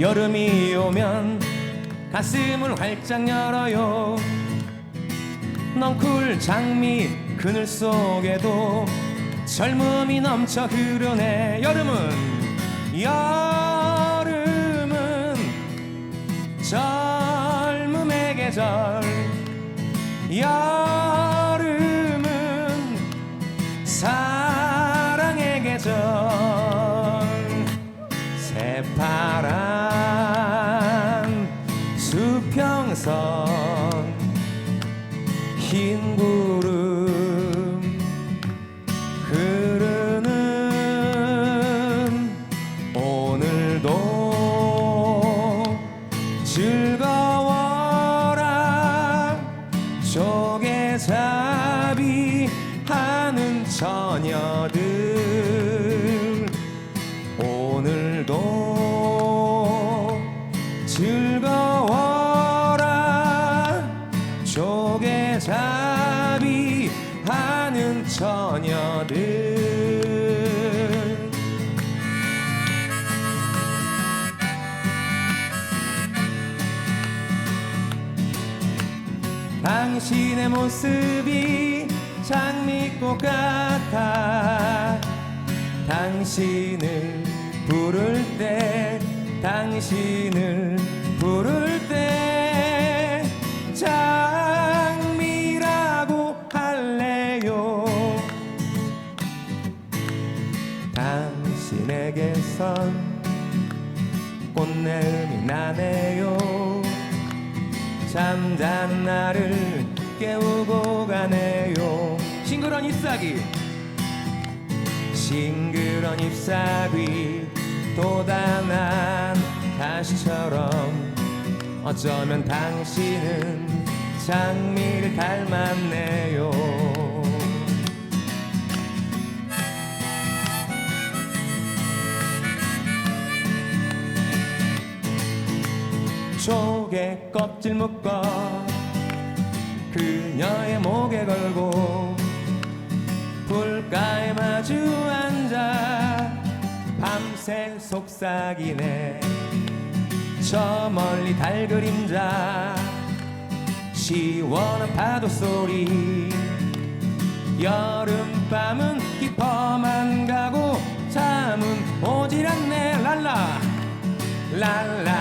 여름이 오면 가슴을 활짝 열어요. 넝쿨 장미 그늘 속에도 젊음이 넘쳐 흐르네. 여름은 여름은 젊음의 계절. 여름 흰 구름 흐르는 오늘도 즐거워라. 조개 잡이 하는 처녀들 오늘도 즐거워 조개잡이 하는 처녀들. 당신의 모습이 장미꽃 같아. 당신을 부를 때 당신을 선 꽃내음이 나네요. 잠자는 나를 깨우고 가네요. 싱그런 잎사귀. 싱그런 잎사귀 돋아난 가시처럼 어쩌면 당신은 장미를 닮았네요 조개 껍질 묶어 그녀의 목에 걸고 불가에 마주 앉아 밤새 속삭이네. 저 멀리 달 그림자 시원한 파도 소리. 여름밤은 깊어만 가고 잠은 오질 않네. 랄라 랄랄라